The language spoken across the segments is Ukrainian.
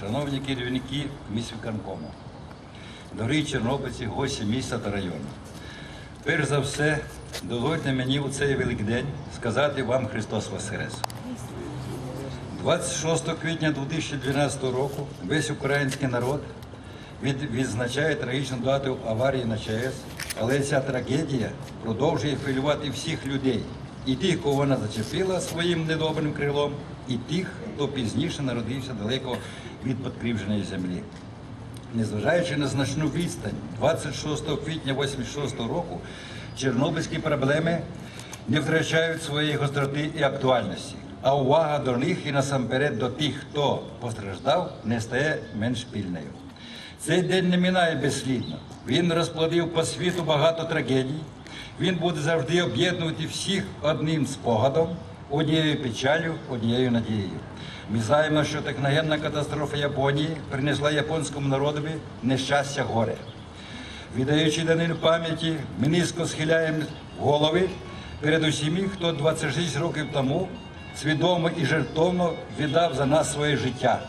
шановні керівники міськвиконкому, дорогі чорнобильці, гості міста та району. Перш за все, дозвольте мені у цей великдень сказати вам Христос Воскрес. 26 квітня 2012 року весь український народ від- відзначає трагічну дату аварії на ЧАЕС, але ця трагедія продовжує хвилювати всіх людей. І тих, кого вона зачепила своїм недобрим крилом, і тих, хто пізніше народився далеко від підкрівженої землі. Незважаючи на значну відстань, 26 квітня 86 року чорнобильські проблеми не втрачають своєї гостроти і актуальності, а увага до них і насамперед до тих, хто постраждав, не стає менш пільною. Цей день не минає безслідно. Він розплодив по світу багато трагедій. Він буде завжди об'єднувати всіх одним спогадом, однією печалю, однією надією. Ми знаємо, що техногенна катастрофа Японії принесла японському народові нещастя горе. Віддаючи данину пам'яті, ми низько схиляємо голови перед усіми, хто 26 років тому свідомо і жертовно віддав за нас своє життя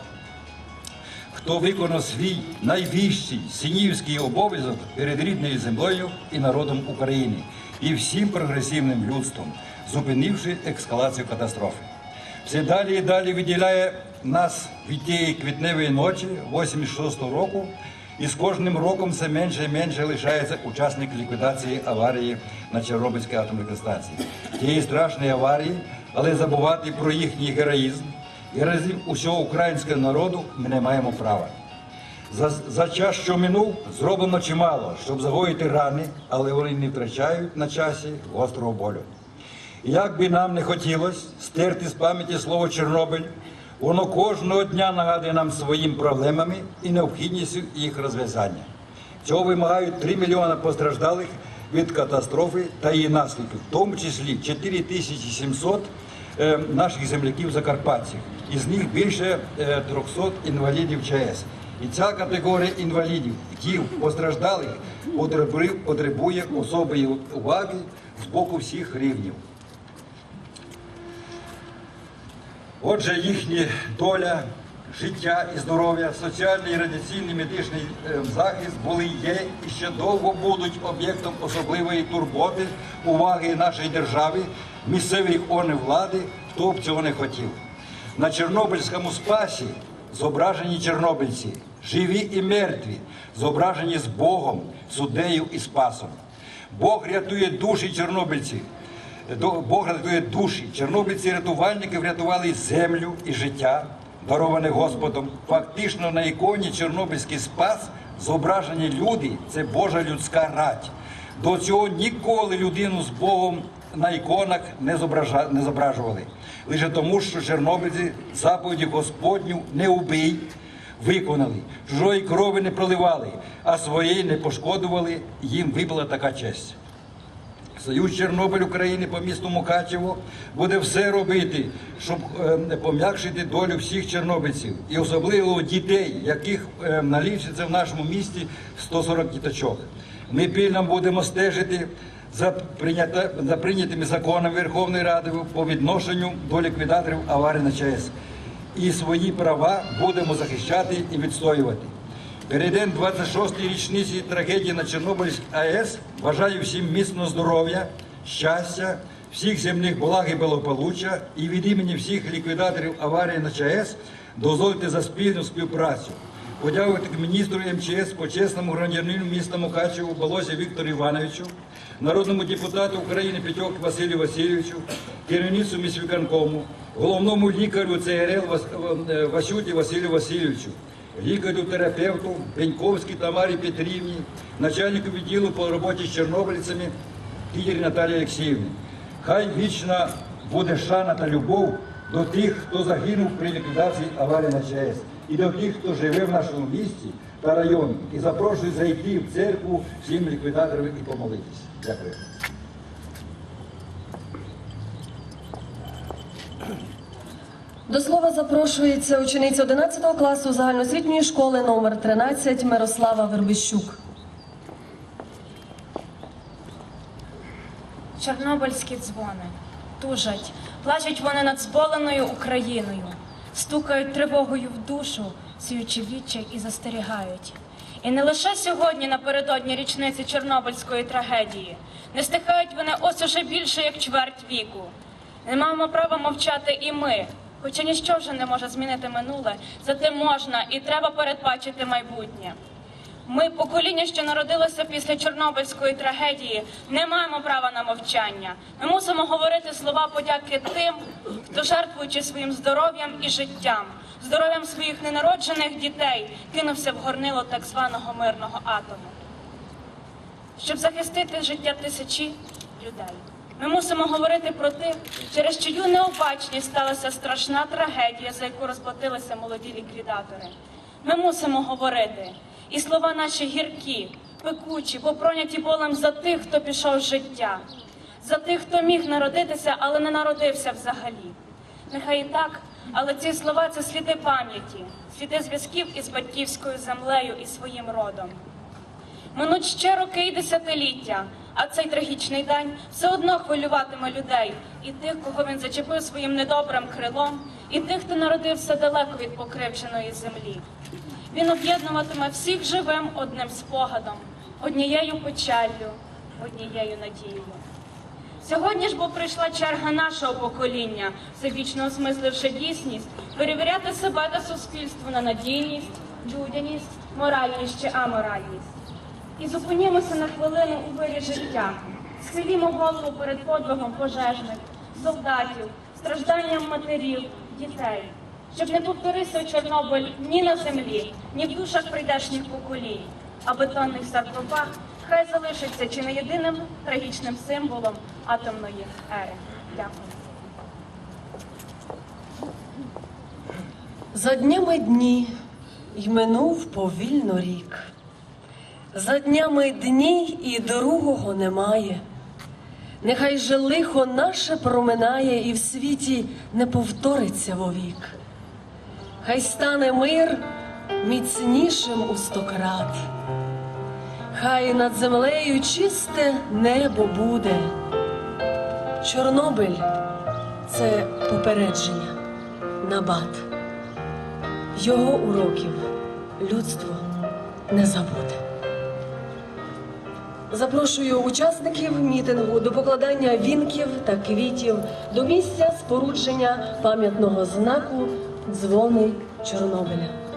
хто виконав свій найвищий синівський обов'язок перед рідною землею і народом України і всім прогресивним людством, зупинивши ескалацію катастрофи. Все далі і далі виділяє нас від тієї квітневої ночі 86-го року, і з кожним роком все менше і менше лишається учасник ліквідації аварії на Чорнобильській атомній станції. Тієї страшної аварії, але забувати про їхній героїзм, разів усього українського народу ми не маємо права. За, за час, що минув, зроблено чимало, щоб загоїти рани, але вони не втрачають на часі гострого болю. Як би нам не хотілося стерти з пам'яті слово Чорнобиль, воно кожного дня нагадує нам своїм проблемами і необхідністю їх розв'язання. Цього вимагають 3 мільйони постраждалих від катастрофи та її наслідків, в тому числі 4700 е, наших земляків закарпатців. Із них більше е, 300 інвалідів ЧАЕС. І ця категорія інвалідів, втів, постраждалих потребує особої уваги з боку всіх рівнів. Отже, їхня доля, життя і здоров'я, соціальний і радіаційний медичний е, захист були, є і ще довго будуть об'єктом особливої турботи, уваги нашої держави, місцевих органів влади, хто б цього не хотів. На Чорнобильському спасі зображені чорнобильці, живі і мертві, зображені з Богом, суддею і спасом. Бог рятує душі чорнобильців. Бог рятує душі. Чорнобильці рятувальники врятували землю і життя, дароване Господом. Фактично на іконі Чорнобильський спас зображені люди це Божа людська рать. До цього ніколи людину з Богом на іконах не, не зображували. Лише тому, що чорнобильці заповіді Господню не убий виконали, чужої крови не проливали, а своєї не пошкодували, їм випала така честь. Союз Чорнобиль України по місту Мукачево буде все робити, щоб е, пом'якшити долю всіх чорнобильців і особливо дітей, яких е, налічиться в нашому місті 140 діточок. Ми пільно будемо стежити за прийнятими законами Верховної Ради по відношенню до ліквідаторів аварії на ЧАЕС. І свої права будемо захищати і відстоювати. Перейдемо 26-й річниці трагедії на Чорнобильській АЕС. Бажаю всім міцного здоров'я, щастя, всіх земних благ і благополуччя і від імені всіх ліквідаторів аварії на ЧАЕС дозвольте за спільну співпрацю. Подякувати міністру МЧС, почесному громадянину міста Мукачеву Болосі Віктору Івановичу, народному депутату України Петьок Василю Васильовичу, керівництву міськвиконкому, головному лікарю ЦРЛ е, Васюті Василю Васильовичу, лікарю-терапевту Пеньковській Тамарі Петрівні, начальнику відділу по роботі з чорнобильцями Кітері Наталії Олексіївні. Хай вічна буде шана та любов до тих, хто загинув при ліквідації аварії на ЧАЕС, і до тих, хто живе в нашому місті та районі. І запрошую зайти в церкву всім ліквідаторам і помолитись. Дякую. До слова запрошується учениця 11 класу загальноосвітньої школи номер 13 Мирослава Вербищук. Чорнобильські дзвони тужать, плачуть вони над зболеною Україною. стукають тривогою в душу, сіючи відчай і застерігають. І не лише сьогодні, напередодні річниці Чорнобильської трагедії, не стихають вони ось уже більше як чверть віку. Не маємо права мовчати і ми, хоча ніщо вже не може змінити минуле, зате можна і треба передбачити майбутнє. Ми, покоління, що народилося після Чорнобильської трагедії, не маємо права на мовчання. Ми мусимо говорити слова подяки тим, хто жертвуючи своїм здоров'ям і життям, здоров'ям своїх ненароджених дітей, кинувся в горнило так званого мирного атому. Щоб захистити життя тисячі людей. Ми мусимо говорити про тих, через чию необачність сталася страшна трагедія, за яку розплатилися молоді ліквідатори. Ми мусимо говорити, і слова наші гіркі, пекучі, попроняті болем за тих, хто пішов з життя, за тих, хто міг народитися, але не народився взагалі. Нехай і так, але ці слова це сліди пам'яті, сліди зв'язків із батьківською землею і своїм родом. Минуть ще роки і десятиліття, а цей трагічний день все одно хвилюватиме людей, і тих, кого він зачепив своїм недобрим крилом, і тих, хто народився далеко від покривченої землі. Він об'єднуватиме всіх живим одним спогадом, однією печаллю, однією надією. Сьогодні ж бо прийшла черга нашого покоління, всевічно осмисливши дійсність, перевіряти себе та суспільство на надійність, людяність, моральність чи аморальність. І зупинімося на хвилину у вирі життя, схилімо голову перед подвигом пожежних, солдатів, стражданням матерів, дітей, щоб не повторився Чорнобиль ні на землі, ні в душах прийдешніх поколінь, а бетонний саркофаг хай залишиться чи не єдиним трагічним символом атомної ери. Дякую. За днями дні й минув повільно рік. За днями дні і другого немає. Нехай же лихо наше проминає і в світі не повториться вовік. Хай стане мир міцнішим у стократ. Хай над землею чисте небо буде. Чорнобиль це попередження, набат. Його уроків людство не забуде. Запрошую учасників мітингу до покладання вінків та квітів до місця спорудження пам'ятного знаку дзвони Чорнобиля.